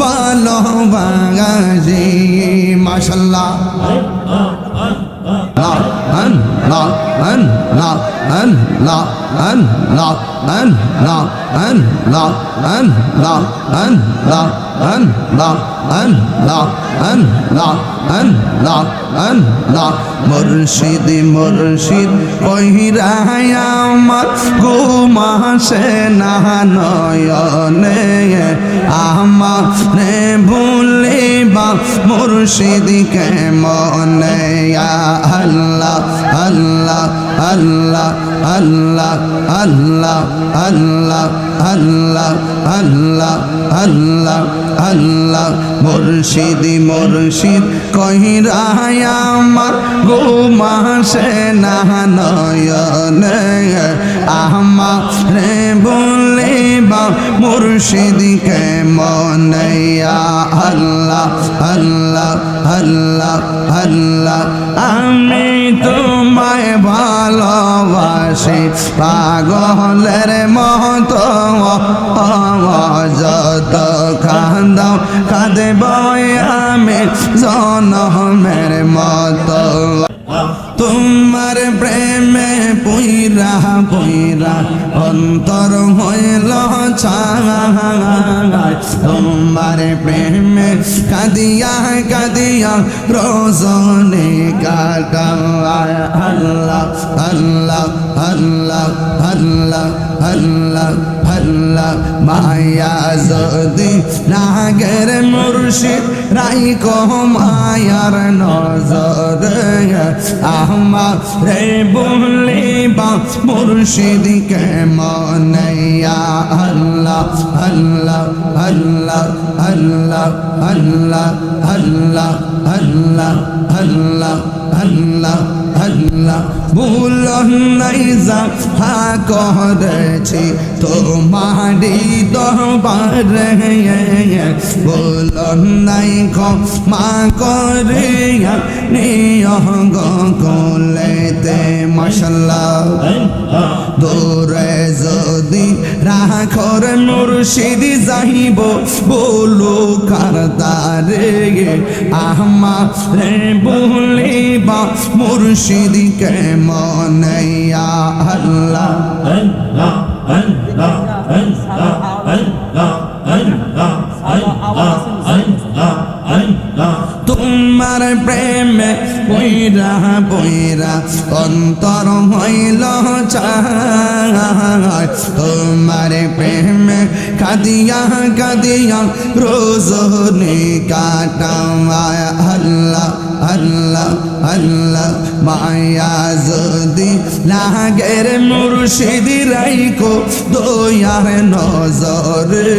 ভালোবাসি মাসাল্লাহ না না না না না না না la an la an la an la an la মুর্শিদ মুর্শিদ কহিরায় আমার ঘুমাসে না নয়নে আমার ভুলিবা মুর্শিদকে মনে আল্লাহ আল্লাহ আল্লাহ আল্লাহ আল্লাহ আল্লাহ আল্লাহ আল্লাহ আল্লাহ আল্লাহ। মুর্শিদি, মুর্শিদ কহিরায় আমার ঘুমাসে না, নয়নে আমার বলিবা মুর্শিদকে মনে আল্লাহ আল্লাহ আল্লাহ আল্লাহ। আমি তোমায় ভালোবাসি, পাগলের মতো যত কান্দাও কাঁদব আমি জনমের মতো। তোমার প্রেমে পুইরা পুইরা, অন্তর হইল তোমার প্রেমে কাদিয়া কাদিয়া রোজনে কাটায়। আল্লাহ আল্লাহ আল্লাহ আল্লাহ আল্লাহ মায়া যদি নাগের মুর্শিদ, রাই কো মায়ার নজর আমার রে বলিবা মুর্শিদকে মনাইয়া আল্লাহ আল্লাহ আল্লাহ আল্লাহ আল্লাহ আল্লাহ আল্লাহ আল্লাহ আল্লাহ। আল্লাহ ভুল নাই হা করেছি তোমারি দরবারে। ভুল নাই মা করে নিয় গলেতে মশাল্লাহ দূরে যদি রাখর মুর্শিদি যাইব বলো কারদারে আহমা রে বলিবা মুর্শিদ কেমন আল্লাহ। আল্লাহ আল্লাহ আল্লাহ আল্লাহ তোমার প্রেমে বৈরা বৈরা অন্তর হইল তোমার প্রেমে কাদিয়া কাদিয়া রোজ কাটা আল্লাহ আল্লাহ। আল্লাহ মায়াজ যদি লাগের মুর্শিদি রাইকো দয়ার নজরে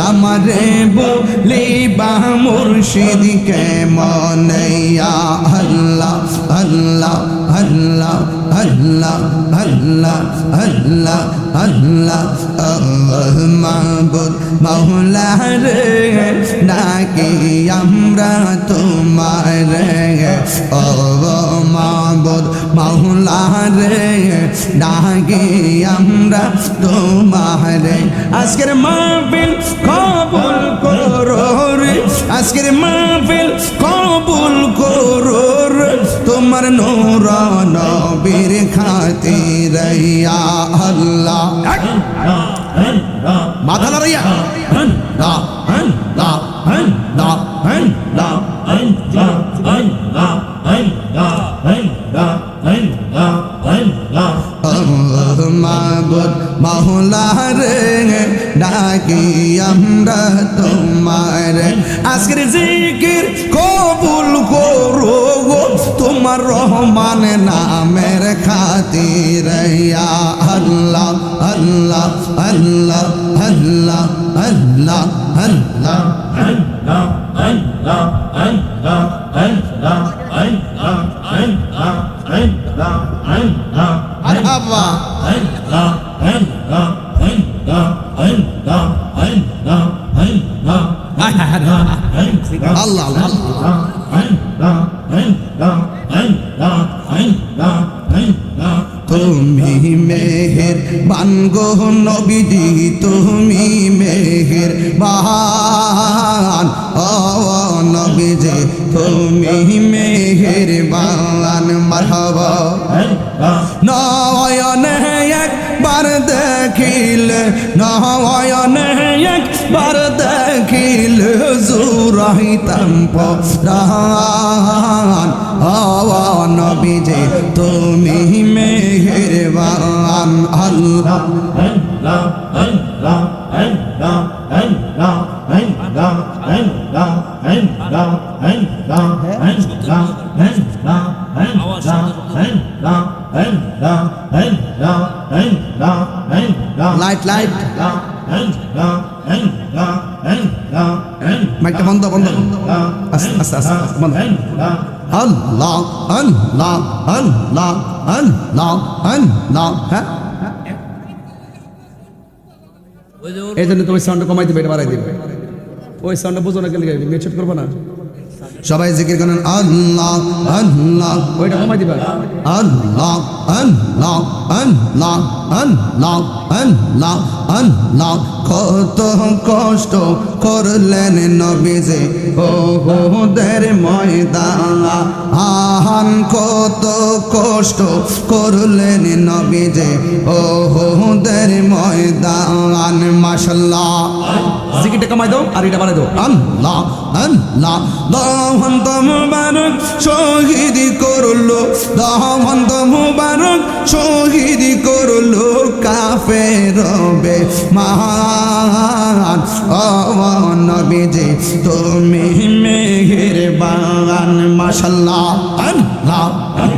আমারে বলিবা মুর্শিদকে মনাইয়া আল্লাহ আল্লাহ আল্লাহ আল্লাহ আল্লাহ আল্লাহ আল্লাহ মাহবুদ মাওলা রে, নাকি আমরা তোমার ও মাবদ মাহুলারে ডাকে আমরা তোমারে। আজকের মাহফিল কবুল করো রে আজকের মাহফিল কবুল করো তোমার নূর নবীর খাতির আল্লাহ। মাথা লড়াইয়া হ্যাঁ। হ্যাঁ হ্যাঁ হ্যাঁ হ্যাঁ হ্যাঁ আল্লাহ আল্লাহ মারহাবা আল্লাহ আল্লাহ তুমি মেহের বানগো নবীজি তুমি মেহের বাহান ও নবীজি তুমি মেহের বান মারহাবা নয়নে একবার দেখিল নয়নে একবার দেখিল জুরাইতাম পরান আওয়া নবীজে তুমি মেহেরবান আল্লাহ লাইট লাইট মাইকটা বন্ধ বন্ধ। আস্তে আস্তে আস্তে বন্ধ। আল্লাহ আল্লাহ আল্লাহ আল্লাহ আল্লাহ হ্যাঁ? এই জন্য তুমি সাউন্ডটা কমাই দিবে, এটা বাড়াই দিবে। ওই সাউন্ডটা বুঝো না কেন মেচুট করব না? সবাই জিকির করেন, আল্লাহ আল্লাহ। ওইটা কমাই দিবা। আল্লাহ আল্লাহ আল্লাহ আল্লাহ আল্লাহ আল্লাহ। কত কষ্ট করলেন নবীজে ও দের ময়দান। আহান, কত কষ্ট করলেন নবীজে ও দের ময়দান। মাশাল্লাহ। জিকিরটা কমাই দাও আর এটা বাড়াই দাও। আল্লাহ আল্লাহ। দহন্ত মুবারক শহীদ করল দহন্ত মুবারক শহীদ করল কাফে রবে মহান। নবীজি, তুমি মেহের বাগান মাশাল্লাহ আল্লাহ।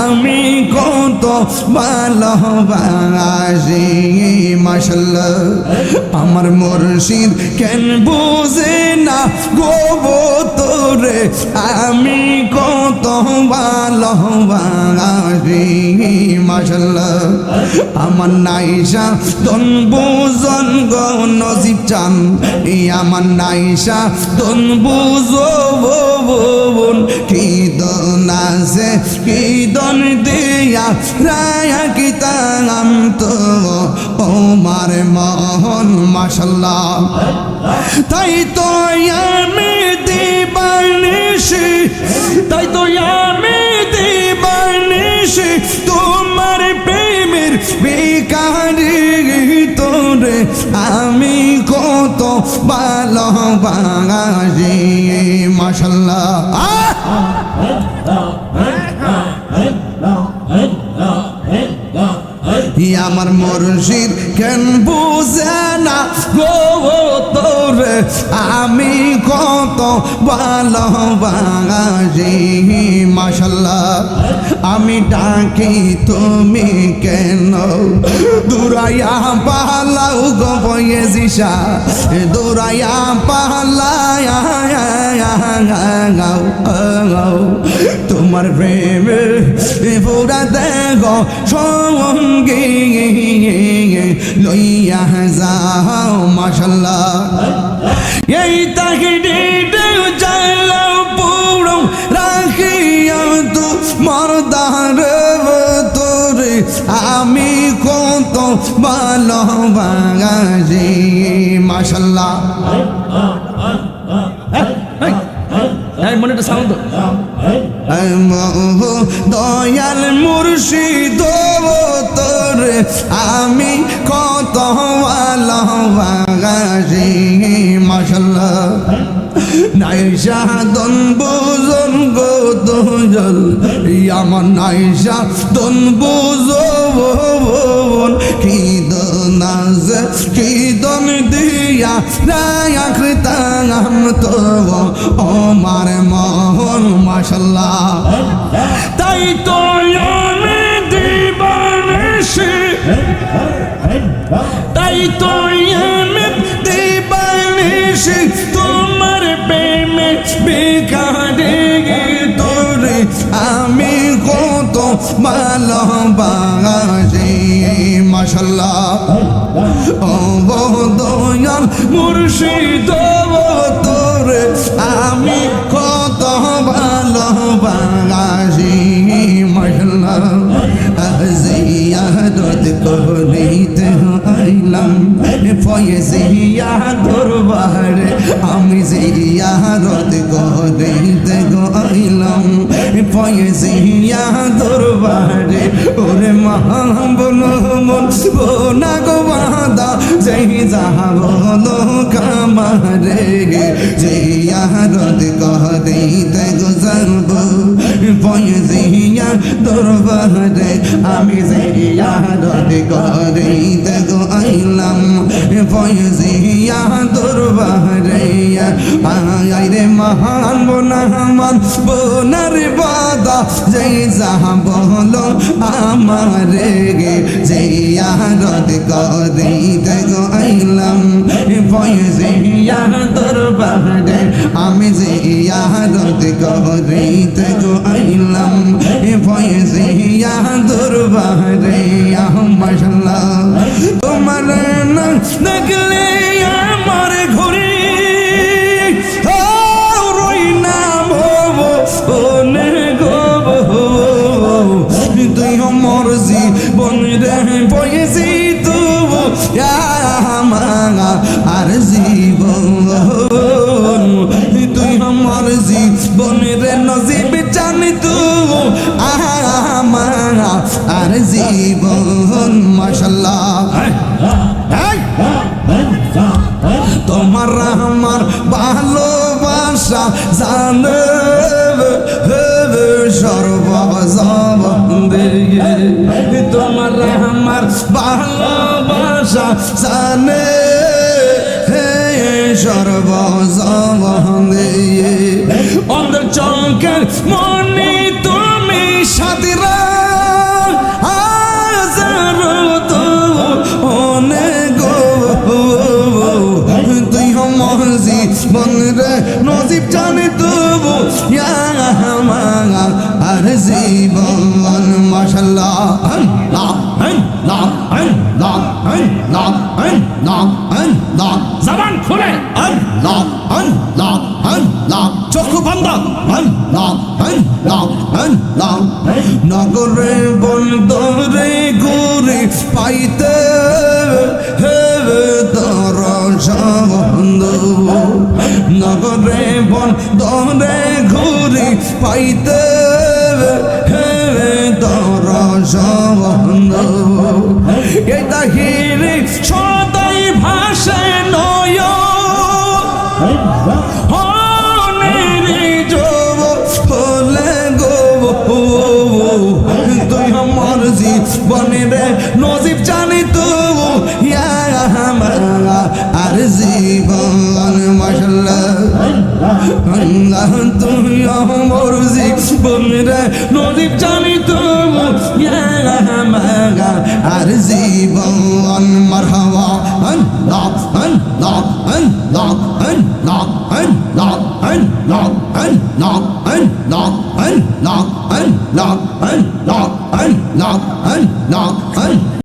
আমি কত ভালোবাসি মাশাল্লাহ আমার মুর্শিদ কেন বুঝে না গোব তোরে আমি কত ভালোবাসি মাশাল্লাহ আমার নাইসা দন বুজন গো নজিব চান। আমার নাইসা দন বুঝো বোন। কি দন আছে, কি দন দিয়া রায়া কি তাম তো ও মারে মোহন মাশাল্লাহ তাই তো আমি দিবানিসি তাই তো আমি দিবানিসি তোমার প্রেমের বেকারি তোরে আমি কত ভালোবাসি মাশাল্লাহ ই আমার মুর্শিদ, কেন বুঝে না? গো তোরে আমি কত ভালোবাসি, মাশাল্লাহ। আমি ডাকি, তুমি কেন? দুরাইয়া পালাও গো বয়েজিসা দুরাইয়া পালায়া তোমার প্রেমে পুরা দেহ সঙ্গে লইয়া যাও, মাশাল্লাহ। এই তাকে রাখিয়া তোরে আমি কত ভালোবাসি, মাশাল্লাহ। এমন একটা সাউন্ড দয়াল মুর্শিদ তোরে, আমি কত ভালোবাসি মাসাল্লাহ নাইশা দন বোজন গো দোজল আমার নাইশা দন বোজন কি নাজ কীর্তন দিয়া রায়া কৃতাম তো আমার মোহন মাসাল্লাহ তাই তো তাই তো দেবানিশে তোমার প্রেমে বেকারে তোরে আমি ভালোবাসি মাশাল্লাহ। ও দয়াল মুর্শিদ তোরে আমি কত ভালোবাসি, মাশাল্লাহ। জিয়ারত করিতে আইলাম, ফয়েজিয়া দরবারে আমি জিয়ারত করিতে আইলাম, ফয়েজিয়া যাহা বলো কামারে জিয়ারত করিতে গজরব পয়সিয়া দরবারে আমি যে ইয়াদত করিতে আইলাম। পয়সিয়া দরবারে আয় রে মহান বোনাহামান বোনার বাদা যে যাহা বল আমার গে। যে ইয়াদত করিতে আইলাম। পয়সিয়া দরবারে, আমি যে ইয়াদত করিতে গো পাইলাম। এ পয়সে ইয়া দুর্বারে মশাল্লাহ। তোমার দেখলে আমার ঘুরি। রই না ভব ওনে গব। তুই মর জীবন রে তবু আর জীবন তোমার আমার ভালোবাসা জানে। সর্বজমে অন্তর চমকের মনে তুমি সাদিরা। বন্ধুরে নসিব জানে তবু আর জীবন মাসাল্লাহ ঘরে ঘুরে পাইতে হেরে দর সবন্ধ এটা হিরে সদাই ভাষে নয়। জীবনের জীবন মারহাওয়া আল্লাহ আল্লাহ আল্লাহ আল্লাহ আল্লাহ আল্লাহ আল্লাহ আল্লাহ আল্লাহ আল্লাহ আল্লাহ আল্লাহ আল্লাহ আল্লাহ